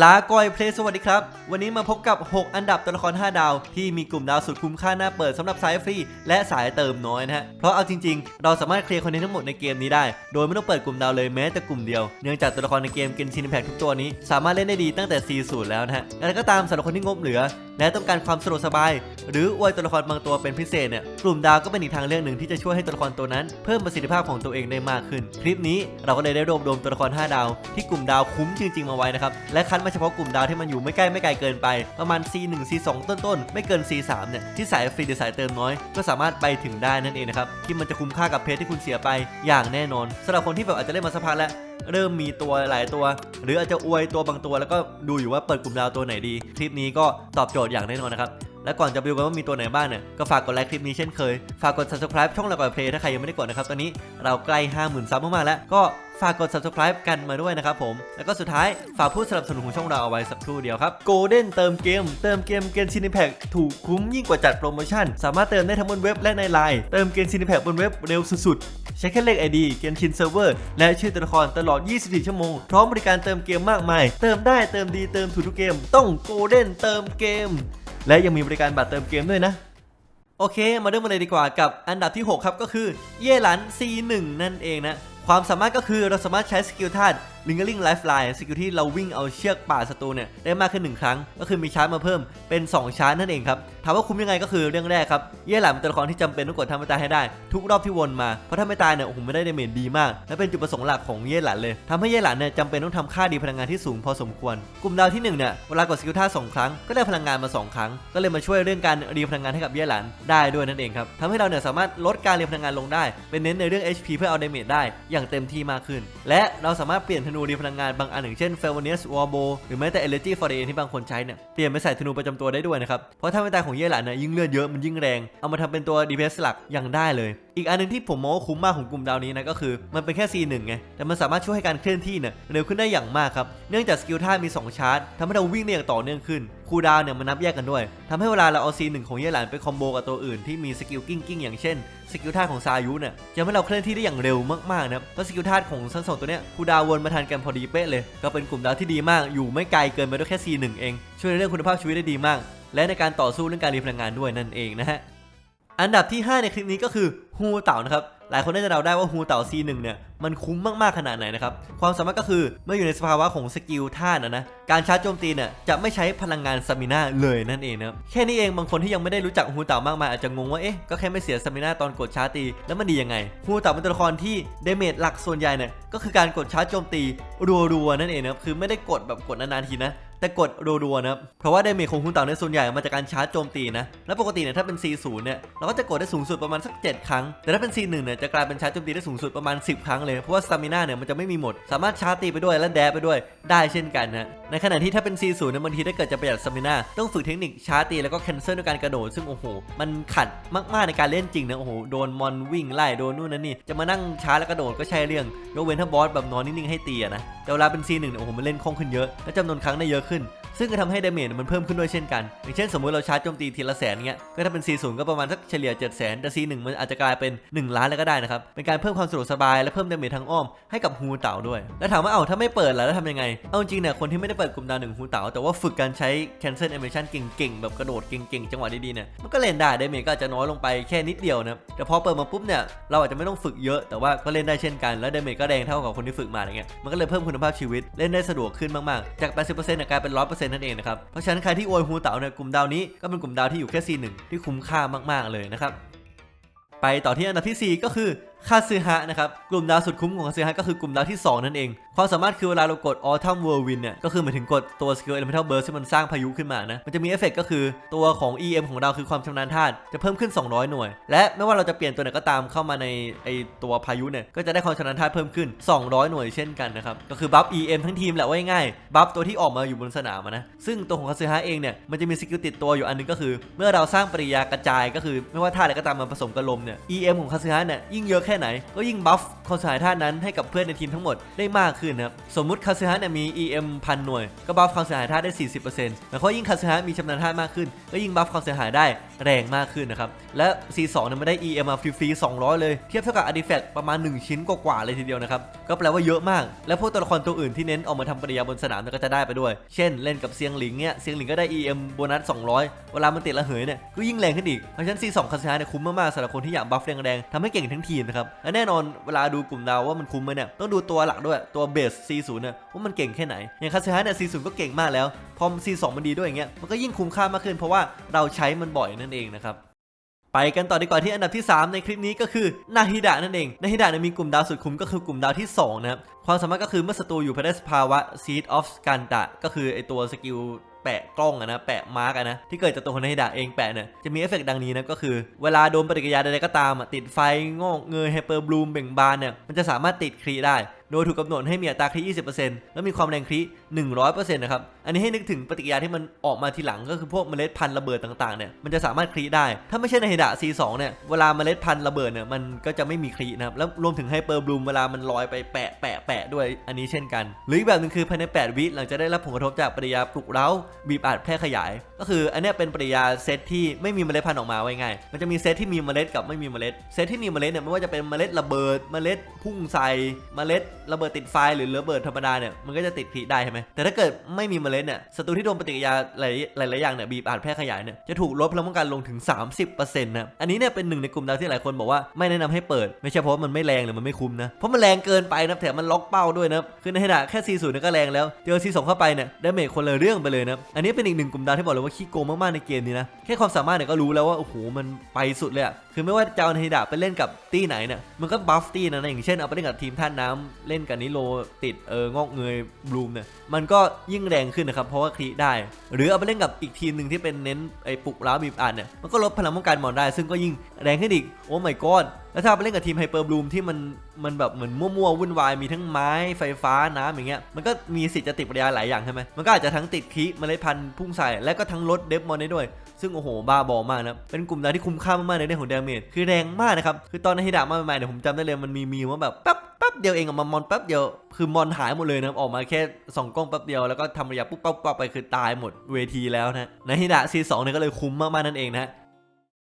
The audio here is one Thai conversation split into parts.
ลาก่อยเพลสวัสดีครับ วันนี้มาพบกับ 6 อันดับตัวละคร 5 ดาว ที่มีกลุ่มดาวสุดคุ้มค่าหน้าเปิดสำหรับสายฟรี และสายเติมน้อยนะฮะ เพราะเอาจริงๆ เราสามารถเคลียร์คอนเทนต์ทั้งหมดในเกมนี้ได้ โดยไม่ต้องเปิดกลุ่มดาวเลยแม้แต่กลุ่มเดียว เนื่องจากตัวละครในเกมเกนชินแพคทุกตัวนี้ สามารถเล่นได้ดีตั้งแต่ C0 แล้วนะฮะอะไรก็ตามสำหรับคนที่งบเหลือ และต้องการความสะดวกสบาย หรืออวยตัวละครบางตัวเป็นพิเศษเนี่ยกลุ่มดาวก็เป็นอีกทางเลือกหนึ่งที่จะช่วยให้ตัวละครตัวนั้น เพิ่มประสิทธิภาพของตัวเองได้มากขึ้น คลิปนี้เราก็เลยได้รวบรวมตัวละคร 5 ดาว ที่กลุ่มดาวคุ้มจริง ๆ มาไว้นะครับและคัดมาเฉพาะกลุ่มดาวที่มันอยู่ไม่ใกล้ไม่ไกลเกินไป ประมาณ C1 C2 ต้นๆ ไม่เกิน C3 เนี่ยที่สายฟรีหรือสายเติมน้อย ก็สามารถไปถึงได้นั่นเองนะครับที่มันจะคุ้มค่ากับเพจที่คุณเสียไปอย่างแน่นอนสำหรับคนที่แบบอาจจะเล่นมาสักพักแล้วเริ่มมีตัวหลายตัว หรืออาจจะอวยตัวบางตัวแล้วก็ดูอยู่ว่าเปิดกลุ่มดาวตัวไหนดี คลิปนี้ก็ตอบโจทย์อย่างแน่นอนนะครับและก่อนจะไปดูกันว่ามีตัวไหนบ้างเนี่ย ก็ฝากกดไลค์คลิปนี้เช่นเคย ฝากกด subscribe ช่องเราก่อนเพลย์ถ้าใครยังไม่ได้กดนะครับ ตอนนี้เราใกล้ 50,000ซับมากๆแล้ว ก็ ฝากกด subscribe กันมาด้วยนะครับผม แล้วก็สุดท้าย ฝากผู้สนับสนุนของช่องเราเอาไว้สักครู่เดียวครับ Golden เติมเกม เติมเกมเกมชินิแพคถูกคุ้มยิ่งกว่าจัดโปรโมชั่น สามารถเติมได้ทั้งบนเว็บและในไลน์ เติมเกมชินิแพคบนเว็บเร็วสุดๆ ใช้แค่เลข ID เกมชินเซิร์ฟเวอร์และชื่อตัวละครตลอด 24 ชั่วโมง พร้อมบริการเติมเกมมากมาย เติมได้เติมดีเติมถูกทุกเกม ต้อง Golden เติมเกม และยังมีบริการบัตรเติมเกมด้วยนะโอเค มาเริ่มกันเลยดีกว่ากับอันดับที่ 6 ครับ ก็คือเย่หลัน C1 นั่นเองนะ ความสามารถก็คือเราสามารถใช้สกิลธาตุ Lingering Lifeline สกิลที่เราวิ่งเอาเชือกป่าศัตรูเนี่ยได้มากขึ้น 1 ครั้ง ก็คือมีชาร์จมาเพิ่มเป็น 2 ชาร์จนั่นเองครับ ถามว่าคุ้มยังไงก็คือเรื่องแรกครับ เย่หลันเป็นตัวละครที่จำเป็นต้องกดทำให้ตายให้ได้ ทุกรอบที่วนมา เพราะถ้าไม่ตายเนี่ยโอ้โหไม่ได้เดเมจดีมาก และเป็นจุดประสงค์หลักของเย่หลันเลยทำให้เย่หลันเนี่ยจำเป็นต้องทำค่าดีพลังงานที่สูงพอสมควร กลุ่มดาวที่หนึ่งเนี่ยเวลากดสกิลท่าสองครั้งก็ได้พลังงานมาสองครั้ง ก็เลยมาช่วยเรื่องการรีพลังงานให้กับเย่หลันได้ด้วยนั่นเองครับทำให้เราเนี่ยสามารถลดการรีพลังงานลงได้เป็นเน้นในเรื่อง HP เพื่อเอาดเมจได้อย่างเต็มที่มากขึ้น และเราสามารถเปลี่ยนธนูรีพลังงานบางอันอย่างเช่น f e l v a n i u s Warbow หรือแม้แต่ Elegy f o r a y ที่บางคนใช้เนี่ยเปลี่ยนไปใส่ธนูประจำตัวได้ด้วยนะครับเพราะถ้าไม่ตายของเย่หลันเนี่ยยิ่งเลือดเยอะมันยิ่งแรงเอามาทำเป็นตัว DPS หลักยังได้เลย อีกอันหนึงที่ผมมองว่าคุ้มมากของกลุ่มดาวนี้นะก็คือมันเป็นแค่ C1 ไงแต่มันสามารถช่วยให้การเคลื่อนที่เนี่ยเร็วขึ้นได้อย่างมากครับเนื่องจากสกิลท่ามี 2 ชาร์จทำให้เราวิ่งได้อย่างต่อเนื่องขึ้นคูดาวเนี่ยมันนับแยกกันด้วยทำให้เวลาเราเอา C1 ของเย่หลานไปคอมโบกับตัวอื่นที่มีสกิลกิ้งกิ้งอย่างเช่นสกิลท่าของซายุเนี่ยจะทำให้เราเคลื่อนที่ได้อย่างเร็วมากๆนะครับเพราะสกิลท่าของทั้งสองตัวเนี้ยคูดาววนมาทันกันพอดีเป๊ะเลย ก็เป็นกลุ่มดาวที่ดีมากอยู่ไม่ไกลเกินไปด้วยแค่ C1 เอง ช่วยในเรื่องคุณภาพชีวิตได้ดีมาก และในการต่อสู้เรื่องการรีพลังงานด้วยนั่นเองนะฮะ อันดับที่ 5 ในคลิปนี้ก็คือฮูเต่านะครับหลายคนน่าจะเดาได้ว่าฮูเต่า C1 เนี่ยมันคุ้มมากๆขนาดไหนนะครับความสามารถก็คือเมื่ออยู่ในสภาวะของสกิลท่านะนะการชาร์จโจมตีเนี่ยจะไม่ใช้พลังงานสมิน่าเลยนั่นเองนะครับแค่นี้เองบางคนที่ยังไม่ได้รู้จักฮูเต่ามากมายอาจจะงงว่าเอ๊ะก็แค่ไม่เสียสมิน่าตอนกดชาร์จตีแล้วมันดียังไงฮูเต่าเป็นตัวละครที่เดเมจหลักส่วนใหญ่เนี่ยก็คือการกดชาร์จโจมตีรัวๆนั่นเองนะครับคือไม่ได้กดแบบกดนานๆทีนะ แต่กดรัวๆนะครับเพราะว่าดาเมจของคุณเต่าในส่วนใหญ่มาจากการชาร์จโจมตีนะแล้วปกติเนี่ยถ้าเป็น C0 เนี่ยเราก็จะกดได้สูงสุดประมาณสัก 7 ครั้ง แต่ถ้าเป็น C1 เนี่ยจะกลายเป็นชาร์จโจมตีได้สูงสุดประมาณ 10 ครั้งเลยเพราะว่าสตามิน่าเนี่ยมันจะไม่มีหมด สามารถชาร์จตีไปด้วยและแดไปด้วยได้เช่นกันนะในขณะที่ถ้าเป็น C0 เนี่ยบางทีถ้าเกิดจะประหยัดสตามิน่าต้องฝึกเทคนิคชาร์จตีแล้วก็แคนเซิลด้วยการกระโดดซึ่งโอ้โหมันขัดมากๆในการเล่นจริงนะโอ้โหโดนมอนวิ่งไล่โดนนู่นนั่นนี่จะมานั่งชาร์จแล้วกระโดดก็ใช่เรื่องยกเว้นถ้าบอสแบบนอนนิ่งๆให้ตีนะแต่เวลาเป็น C1 เนี่ยโอ้โหมันเล่นคล่องขึ้นเยอะและจำนวนครั้งได้เยอะขน ซึ่งก็ทำให้ดาเมจมันเพิ่มขึ้นด้วยเช่นกัน อย่างเช่นสมมติเราชาร์จโจมตีทีละแสนเงี้ย ก็ถ้าเป็น C0 ก็ประมาณสักเฉลี่ย7 0 0 0 0แต่ C1 มันอาจจะกลายเป็น 1 ล้านแล้วก็ได้นะครับ เป็นการเพิ่มความสะดวกสบายและเพิ่มดาเมจทางอ้อมให้กับฮูเต่าด้วย แล้วถามว่าเอ้าถ้าไม่เปิดล่ะแล้วทำยังไง เอาจริงเนี่ยคนที่ไม่ได้เปิดกลุ่มดาวหนึ่งฮูเต่าแต่ว่าฝึกการใช้ cancel animation เก่งๆแบบกระโดดเก่งๆจังหวะดีๆเนี่ยมันก็เล่นได้ดาเมจก็อาจจะน้อยลงไปแค่นิดเดียวนะแต่พอเปิดมาปุ๊บเนี่ยเราอาจจะไม่ต้องฝึกเยอะแต่ว่าก็เล่นได้เช่นกันแล้วดาเมจก็แรงเท่ากับคนที่ฝึกมาอย่างเงี้ยมันก็เลยเพิ่มคุณภาพชีวิตเล่นได้สะดวกขึ้นมากๆจาก 80%เนี่ยเปอร์เป็น100%นั่นเองนะครับ เพราะฉะนั้นใครที่อวยฮูเต๋าเนี่ยกลุ่มดาวนี้ก็เป็นกลุ่มดาวที่อยู่แค่ C1 ที่คุ้มค่ามากๆเลยนะครับไปต่อที่อันดับที่ 4 ก็คือ คาซึฮะนะครับ กลุ่มดาวสุดคุ้มของคาซึฮะก็คือกลุ่มดาวที่ 2 นั่นเอง ความสามารถคือเวลาเรากด Autumn Whirlwind เนี่ยก็คือหมายถึงกดตัว Skill Elemental Burst ที่มันสร้างพายุขึ้นมานะ มันจะมีเอฟเฟกต์ก็คือตัวของ EM ของเราคือความชำนาญธาตุจะเพิ่มขึ้น 200 หน่วย และไม่ว่าเราจะเปลี่ยนตัวไหนก็ตามเข้ามาในไอตัวพายุเนี่ยก็จะได้ความชำนาญธาตุเพิ่มขึ้น 200 หน่วยเช่นกันนะครับก็คือบัฟ EM ทั้งทีมแหละว่าง่ายบัฟตัวที่ออกมาอยู่บนสนามนะซึ่งตัวของคาซึฮะเองเนี่ยมันจะมีสกิลติดตัวอยู่อันนึงก็คือ เมื่อเราสร้างปริยากระจายก็คือ ไม่ว่าธาตุอะไรก็ตามมาผสมกับลมเนี่ย EM ของคาซึฮะเนี่ยยิ่งเยอะแค่ค่ไหน ก็ยิ่งบัฟความเสียหายท่านั้นให้กับเพื่อนในทีมทั้งหมดได้มากขึ้นนะครับสมมุติคาซึฮะเนี่ยมี EM พันหน่วย ก็บัฟความเสียหายท่าได้ 40%แล้วก็ยิ่งคาซึฮะมีชำนาญท่ามากขึ้น ก็ยิ่งบัฟความเสียหายได้แรงมากขึ้นนะครับ และ C2 เนี่ยมันได้ EM มาฟรีๆ200 เลย เทียบเท่ากับ Artifact ประมาณ 1 ชิ้นกว่าๆเลยทีเดียวนะครับ ก็แปลว่าเยอะมาก และพวกตัวละครตัวอื่นที่เน้นออกมาทำปฏิกิริยาบนสนามก็จะได้ไปด้วย เช่น เล่นกับเซียงหลิงเนี่ยเซียงหลิงก็ได้ EM โบนัส 200 เวลามันติดระเหยเนี่ยก็ยิ่งแรงขึ้นอีกเพราะฉะนั้น C2 คาสฮาเนี่ยคุ้มมากๆสำหรับคนที่อยากบัฟแรงๆทำให้เก่งทั้งทีมนะครับและแน่นอนเวลาดูกลุ่มดาวว่ามันคุ้มไหมเนี่ยต้องดูตัวหลักด้วยตัวเบส C0 เนี่ยว่ามันเก่งแค่ไหน อย่างคาสฮาเนี่ย C0 ก็เก่งมากแล้ว พอ C2 มันดีด้วยอย่างเงี้ยมันก็ยิ่งคุ้มค่ามากขึ้น เพราะว่าเราใช้มันบ่อยนั่นเองนะครับไปกันต่อดีกว่าที่อันดับที่ 3 ในคลิปนี้ก็คือนาฮิดะนั่นเอง นาฮิดะเนี่ยมีกลุ่มดาวสุดคุ้มก็คือกลุ่มดาวที่ 2 นะครับ ความสามารถก็คือเมื่อศัตรูอยู่ภายใต้สภาวะ Seed of Skanda ก็คือไอตัวสกิล แปะกล้องอะนะแปะมาร์กอะนะที่เกิดจากตัวคนาฮิดะเองแปะเนี่ยจะมีเอฟเฟกต์ดังนี้นะก็คือ เวลาโดนปฏิกิริยาใดๆก็ตามอะติดไฟงอกเงยไฮเปอร์บลูมเบ่งบานเนี่ยมันจะสามารถติดครีได้ โดยถูกกำหนดให้มีอัตราครี20%แล้วมีความแรงครี100%นะครับ อันนี้ให้นึกถึงปฏิกิริยาที่มันออกมาทีหลังก็คือพวกเมล็ดพันธุ์ระเบิดต่างๆเนี่ยมันจะสามารถครีได้ ถ้าไม่ใช่ในฮิดะ C2 เนี่ยเวลาเมล็ดพันธุ์ระเบิดเนี่ยมันก็จะไม่มีครีนะครับ แล้วรวมถึงไฮเปอร์บลูมเวลามันลอยไปแปะแปะแปะด้วยอันนี้เช่นกัน หรืออีกแบบหนึงคือภายใน 8 วิหลังจากได้รับผลกระทบจากปฏิกิริยาปลุกเร้าบีบอัดแพร่ขยาย ก็คืออันนี้เป็นปฏิกิริยาเซตที่ไม่มีเมล็ดพันธุ์ออกมาไว้ง่ายมันจะมีเซตที่มีเมล็ดกับไม่มีเมล็ดเซตที่มีเมล็ดเนี่ยไม่ว่าจะเป็นเมล็ดระเบิดเมล็ดพุ่งใส่เมล็ดระเบิดติดไฟหรือระเบิดธรรมดาเนี่ยมันก็จะติดครีได้ใช่ไหมแต่ถ้าเกิดไม่มีเมล็ดเนี่ยศัตรูที่โดนปฏิกิริยาหลายหลายหลายอย่างเนี่ยบีบอัดแพร่ขยายเนี่ยจะถูกลดพลังป้องกันลงถึง 30%นะครับอันนี้เนี่ยเป็นหนึ่งในกลุ่มดาวที่หลายคนบอกว่าไม่แนะนำให้เปิด ไม่ใช่เพราะว่ามันไม่แรงหรือมันไม่คุ้มนะเพราะมันแรงเกินไปนะแถมมันล็อกเป้าด้วยนะคือในขณะแค่40เนี่ยก็แรงแล้วเจอ C2 เข้าไปเนี่ยได้เมจคนละเรื่องไปเลยนะอันนี้เป็นอีกหนึ่งกลุ่มดาวที่บอกเลยว่าขี้โกงมากๆในเกมนี้นะแค่ความสามารถเนี่ยก็รู้แล้วว่าโอ้โหมันไปสุดเลยอะคือไม่ว่าจะเอาในดาไปเล่นกับตี้ไหนเนี่ยมันก็บัฟตี้นะอย่างเช่นเอาไปเล่นกับทีมท่านน้ำเล่นกับนิโรติดเอองอกเงยบลูมเนี่ยมันก็ยิ่งแรงขึ้นนะครับเพราะว่าคลีได้ หรือเอาไปเล่นกับอีกทีมหนึ่งที่เป็นเน้นไอ้ปลุกล้าวบีบอัดเนี่ยมันก็ลดพลังป้องกันมอนได้ ซึ่งก็ยิ่งแรงขึ้นอีกโอ้ my god แล้วถ้าเอาไปเล่นกับทีมไฮเปอร์บลูมที่มันมันแบบเหมือนมั่วๆวุ่นวายมีทั้งไม้ไฟฟ้าน้ำอย่างเงี้ยมันก็มีสิทธิ์จะติดปริยาหลายอย่างใช่ไหมมันก็อาจจะทั้งติดคีเมล็ดพันธุ์พุ่งใส่และก็ทั้งลดเดฟมอนได้ด้วย ซึ่งโอ้โหบ้าบอมากนะเป็นกลุ่มดาวที่คุ้มค่ามากๆในเรื่องของดาเมจคือแรงมากนะครับคือตอนในฮิดะมาใหม่ๆเนี่ยผมจำได้เลยมันมีมีว่าแบบแป๊บแป๊บเดียวเองอะมามอนแป๊บเดียวคือมอนหายหมดเลยนะออกมาแค่สองกล้องแป๊บเดียวแล้วก็ทำระยะปุ๊บปั๊บปั๊บไปคือตายหมดเวทีแล้วนะในฮิดะซีสองเนี่ยก็เลยคุ้มมากๆนั่นเองนะ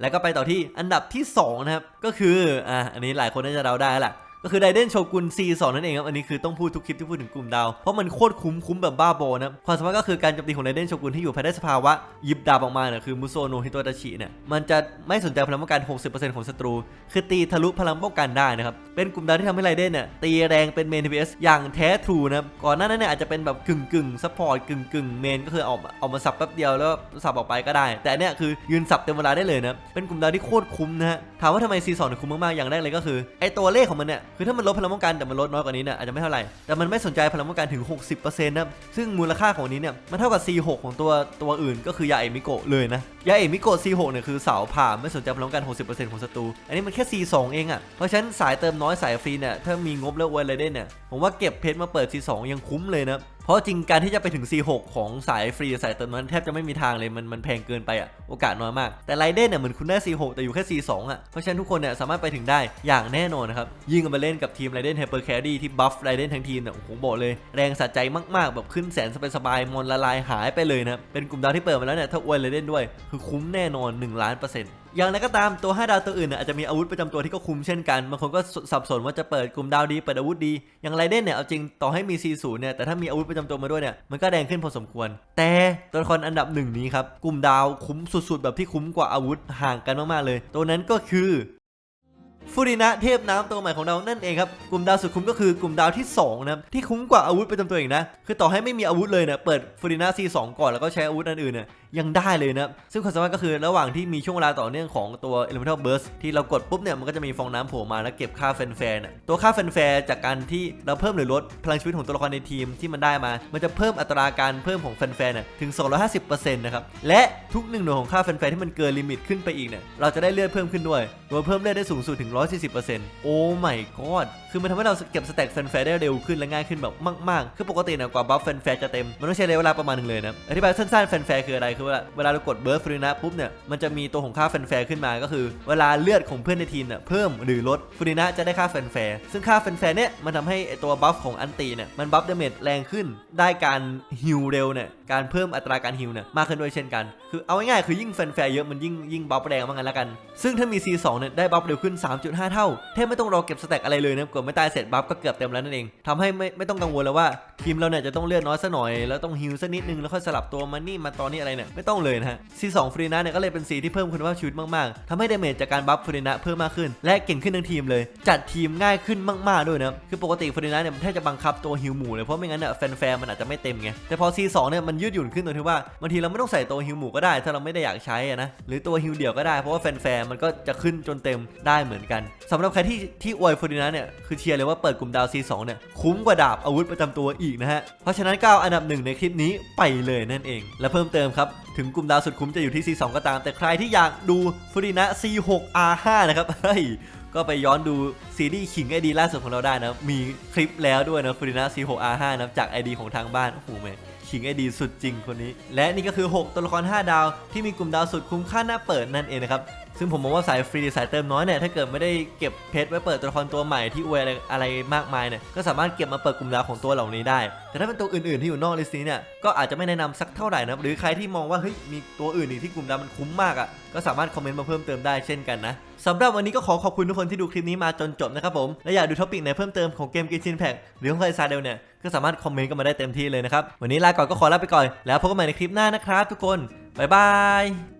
แล้วก็ไปต่อที่อันดับที่2นะครับก็คืออะอันนี้หลายคนน่าจะเดาได้แล้วล่ะ ก็คือไดเดนโชกุน C2 นั่นเองครับอันนี้คือต้องพูดทุกคลิปที่พูดถึงกลุ่มดาวเพราะมันโคตรคุ้มคุ้มแบบบ้าบอนะความสามารถก็คือการโจมตีของไดเดนโชกุนที่อยู่ภายใต้สภาวะยิบดาบออกมาเนี่ยคือมุโซโนฮิโตดาชิเนี่ยมันจะไม่สนใจพลังป้องกัน 60%ของศัตรู คือตีทะลุพลังป้องกันได้นะครับเป็นกลุ่มดาวที่ทำให้ไรเดนเนี่ยตีแรงเป็นเมน TPS อสอย่างแท้ทรูนะครับก่อนหน้านั้นเนี่ยอาจจะเป็นแบบกึ่งกึ่งซัพพอร์ตกึ่งกึ่งเมนก็คือออกออกมาสับแป๊บเดียวแล้วสับออกไปก็ได้ แต่เนี่ยคือยืนสับเต็มเวลาได้เลยนะเป็นกลุ่มดาวที่โคตรคุ้มนะฮะถามว่าทำไม C2 ถึงคุ้มมากๆอย่างแรกเลยก็คือไอตัวเลขของมันเนี่ยคือถ้ามันลดพลังป้องกันแต่มันลดน้อยกว่านี้เนี่ยอาจจะไม่เท่าไหร่แต่มันไม่สนใจพลังป้องกันถึง 60%นะซึ่งมูลค่าของอันนี้เนี่ยมันเท่ากับ C6 ของตัวตัวอื่น ก็คือยาเอมิโกะเลยนะยาเอมิโกะ C6 เนี่ยคือเสาผ่าไม่สนใจพลังป้องกัน 60%ของศัตรูอันนี้มันแค่ C2 เองอะ่ะเพราะฉะนั้นสายเติมน้อยสายฟรีเนี่ยถ้ามีงบแล้วไวเลยได้เนี่ยผมว่าเก็บเพชรมาเปิด C2 ยังคุ้มเลยนะเพราะจริงการที่จะไปถึง C6 ของสายฟรีสายเติมนั้นแทบจะไม่มีทางเลยมันมันแพงเกินไปอะ่ะโอกาสน้อยมาก แต่ไรเดนเนี่ยเหมือนคุณได้ C6 แต่อยู่แค่ C2 อะเพราะฉะนั้นทุกคนเนี่ยสามารถไปถึงได้อย่างแน่นอนนะครับยิ่งเอามาเล่นกับทีมไรเดนไฮเปอร์แครีที่บัฟไรเดนทั้งทีมเนี่ยโอ้โหบอกเลย แรงสะใจมากๆ แบบขึ้นแสนสบายๆมอนละลายหายไปเลยนะครับเป็นกลุ่มดาวที่เปิดมาแล้วเนี่ย ถ้าอวยไรเดนด้วย คือคุ้มแน่นอน 1 ล้านเปอร์เซ็นต์อย่างไรก็ตามตัว 5 ดาวตัวอื่นเนี่ยอาจจะมีอาวุธประจำตัวที่ก็คุ้มเช่นกันบางคนก็สับสนว่าจะเปิดกลุ่มดาวดีเปิดอาวุธดี อย่างไรเด่นเนี่ยเอาจริงต่อให้มี C0 เนี่ยแต่ถ้ามีอาวุธประจำตัวมาด้วยเนี่ยมันก็แดงขึ้นพอสมควร แต่ตัวละครอันดับหนึ่งนี้ครับกลุ่มดาวคุ้มสุดๆ แบบที่คุ้มกว่าอาวุธห่างกันมากๆเลย ตัวนั้นก็คือ ฟูรินะเทพน้ำตัวใหม่ของเรานั่นเองครับ กลุ่มดาวสุดคุ้มก็คือกลุ่มดาวที่2นะครับที่คุ้มกว่าอาวุธประจำตัวอีกนะ คือต่อให้ไม่มีอาวุธเลยเนี่ยเปิดฟูรินะ C2 ก่อนแล้วก็ใช้อาวุธอันอื่นเนี่ย ยังได้เลยนะซึ่งความสามารถก็คือระหว่างที่มีช่วงเวลาต่อเนื่องของตัว Elemental Burst ที่เรากดปุ๊บเนี่ยมันก็จะมีฟองน้ำโผล่มาแล้วเก็บค่าแฟนแฟร์เนี่ยตัวค่าแฟนแฟร์จากการที่เราเพิ่มหรือลดพลังชีวิตของตัวละครในทีมที่มันได้มา มันจะเพิ่มอัตราการเพิ่มของแฟนแฟร์เนี่ยถึง 250%นะครับและทุกหนึ่งหน่วยของค่าแฟนแฟร์ที่มันเกินลิมิตขึ้นไปอีกเนี่ยเราจะได้เลือดเพิ่มขึ้นด้วยโดยเพิ่มเลือดได้สูงสุดถึง 140%โอ้ my god คือมันทำให้เราเก็บสแต็กแฟนแฟร์ได้เร็วขึ้นและง่ายขึ้นแบบมากๆ คือปกติเนี่ยกว่าบัฟแฟนแฟร์จะเต็มมันต้องใช้ระยะเวลาประมาณหนึงเลยนะอธิบายสั้นๆแฟนแฟร์คืออะไรคือคือเวลาเวลาเรากดเบิร์ดฟรินะปุ๊บเนี่ยมันจะมีตัวของค่าแฟนแฟร์ขึ้นมาก็คือ เวลาเลือดของเพื่อนในทีมเนี่ยเพิ่มหรือลดฟรินะจะได้ค่าแฟนแฟร์ซึ่งค่าแฟนแฟร์เนี่ยมันทำให้ตัวบัฟของอันตีเนี่ยมันบัฟเดเมจแรงขึ้น ได้การฮิลเร็วเนี่ยการเพิ่มอัตราการฮิลเนี่ยมากขึ้นด้วยเช่นกัน คือเอาง่ายๆคือยิ่งแฟนแฟร์เยอะมันยิ่งยิ่งบัฟแรงมากันละกัน ซึ่งถ้ามี C2 เนี่ยได้บัฟเร็วขึ้น 3.5 เท่าแทบไม่ต้องรอเก็บสแต็กอะไรเลยนะกดไม่ตายเสร็จบัฟก็เกือบเต็มแล้วนั่นเองทำให้ไม่ไม่ต้องกังวลแล้วว่าทีมเราเนี่ยจะต้องเลือดน้อยสักหน่อยแล้วต้องฮิลสักนิดนึงแล้วค่อยสลับตัวมานี่มาตอนนี้อะไรเนี่ยไม่ต้องเลยนะฮะ C2 ฟรีนะเนี่ยก็เลยเป็นสีที่เพิ่มคุณภาพชีวิตมากๆทำให้ดาเมจจากการบัฟฟรีนะเพิ่มมากขึ้น และเก่งขึ้นทั้งทีมเลย จัดทีมง่ายขึ้นมากๆด้วยนะคือปกติฟรีนะเนี่ยมันแทบจะบังคับตัวฮิลหมู่เลยเพราะไม่งั้นเนี่ยแฟนๆมันอาจจะไม่เต็มไงแต่พอ C2 เนี่ยมันยืดหยุ่นขึ้นตรงที่ว่าบางทีเราไม่ต้องใส่ตัวฮิลหมู่ก็ได้ ถ้าเราไม่ได้อยากใช้อะนะหรือตัวฮิลเดี่ยวก็ได้เพราะว่าแฟนๆมันก็จะขึ้นจนเต็มได้เหมือนกันสำหรับใครที่ที่อวยฟรีนะเนี่ยคือเชียร์เลยว่าเปิดกลุ่มดาว C2 เนี่ยคุ้มกว่าดาบอาวุธประจำตัวอีกนะฮะเพราะฉะนั้นก้าวอันดับหนึ่งในคลิปนี้ไปเลยนั่นเอง และเพิ่มเติมครับถึงกลุ่มดาวสุดคุ้มจะอยู่ที่ C2 ก็ตาม แต่ใครที่อยากดูฟูรินะ C6R5 นะครับเฮ้ยก็ไปย้อนดูซีรีส์ขิงไอดีล่าสุดของเราได้นะ มีคลิปแล้วด้วยนะฟูรินะ C6R5 นะจากไอดีของทางบ้าน โอ้โหแม่ขิงไอดีสุดจริงคนนี้ และนี่ก็คือ 6 ตัวละคร 5 ดาวที่มีกลุ่มดาวสุดคุ้มค่าหน้าเปิดนั่นเองนะครับ ซึ่งผมมองว่าสายฟรีสายเติมน้อยเนี่ยถ้าเกิดไม่ได้เก็บเพชรไว้เปิดตัวละครตัวใหม่ที่อวยอะไรอะไรมากมายเนี่ยก็สามารถเก็บมาเปิดกลุ่มดาวของตัวเหล่านี้ได้ แต่ถ้าเป็นตัวอื่นๆที่อยู่นอกลิสต์นี้เนี่ยก็อาจจะไม่แนะนำสักเท่าไหร่นะหรือใครที่มองว่าเฮ้ยมีตัวอื่นอีกที่กลุ่มดาวมันคุ้มมากอะก็สามารถคอมเมนต์มาเพิ่มเติมได้เช่นกันนะสำหรับวันนี้ก็ขอขอบคุณทุกคนที่ดูคลิปนี้มาจนจบนะครับผม และอยากดูท็อปิกไหนเพิ่มเติมของเกมกินชินแพ็กหรือของใครซาเดลเนี่ย ก็สามารถคอมเมนต์กันมาได้เต็มที่เลยนะครับ วันนี้ลาก่อนก็ขอลาไปก่อน แล้วพบกันใหม่ในคลิปหน้านะครับทุกคน บ๊ายบาย